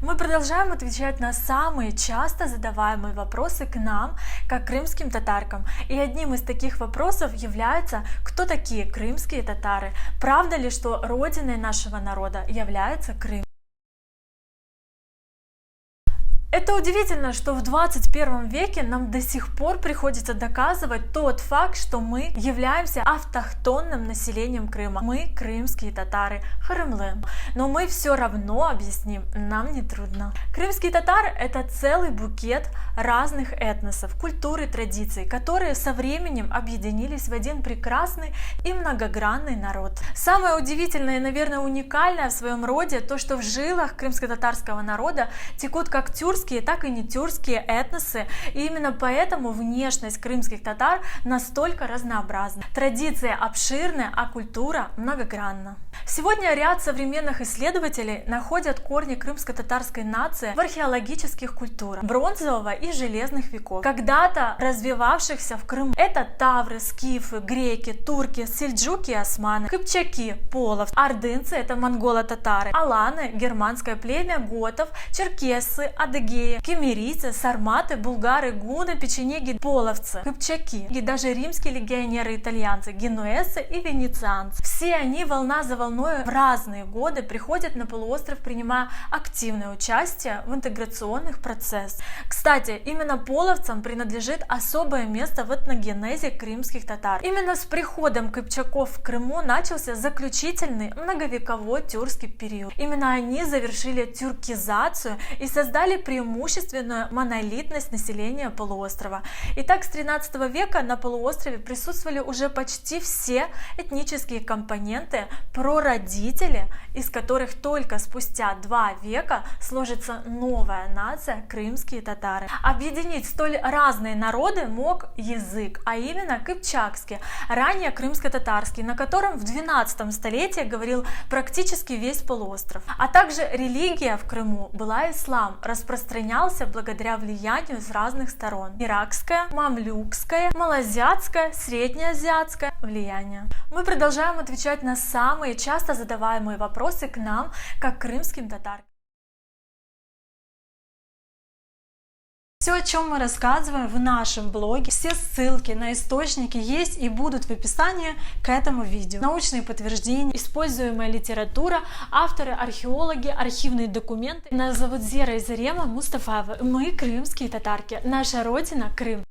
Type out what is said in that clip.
Мы продолжаем отвечать на самые часто задаваемые вопросы к нам, как крымским татаркам. И одним из таких вопросов является, кто такие крымские татары? Правда ли, что родиной нашего народа является Крым? Это удивительно, что в 21 веке нам до сих пор приходится доказывать тот факт, что мы являемся автохтонным населением Крыма. Мы крымские татары, Харымлы. Но мы все равно объясним, нам не трудно. Крымские татары это целый букет разных этносов, культур и традиций, которые со временем объединились в один прекрасный и многогранный народ. Самое удивительное и, наверное, уникальное в своем роде то, что в жилах крымско-татарского народа текут как тюркские тюркские, так и не тюркские этносы. И именно поэтому внешность крымских татар настолько разнообразна. Традиции обширны, а культура многогранна. Сегодня ряд современных исследователей находят корни крымско-татарской нации в археологических культурах бронзового и железных веков, когда-то развивавшихся в Крыму. Это тавры, скифы, греки, турки, сельджуки османы, кыпчаки, полов, ордынцы, это монголо-татары, аланы, германское племя, готов, черкесы, адыгеи, кемерийцы, сарматы, булгары, гуны, печенеги, половцы, кыпчаки и даже римские легионеры-итальянцы, генуэзцы и венецианцы. Все они волна за волной в разные годы приходят на полуостров, принимая активное участие в интеграционных процессах. Кстати, именно половцам принадлежит особое место в этногенезе крымских татар. Именно с приходом кыпчаков в Крыму начался заключительный многовековой тюркский период. Именно они завершили тюркизацию и создали преимущественную монолитность населения полуострова. Итак, с 13 века на полуострове присутствовали уже почти все этнические компоненты, прародители, из которых только спустя два века сложится новая нация – крымские татары. Объединить столь разные народы мог язык, а именно кыпчакский, ранее крымско-татарский, на котором в 12 столетии говорил практически весь полуостров. А также религия в Крыму была ислам, распространялся благодаря влиянию с разных сторон. Иракское, мамлюкское, малазиатское, среднеазиатское влияние. Мы продолжаем отвечать на самые часто задаваемые вопросы к нам, как крымским татарам. Все, о чем мы рассказываем в нашем блоге, все ссылки на источники есть и будут в описании к этому видео. Научные подтверждения, используемая литература, авторы, археологи, архивные документы. Нас зовут Зера Изарема Мустафаева. Мы крымские татарки. Наша родина Крым.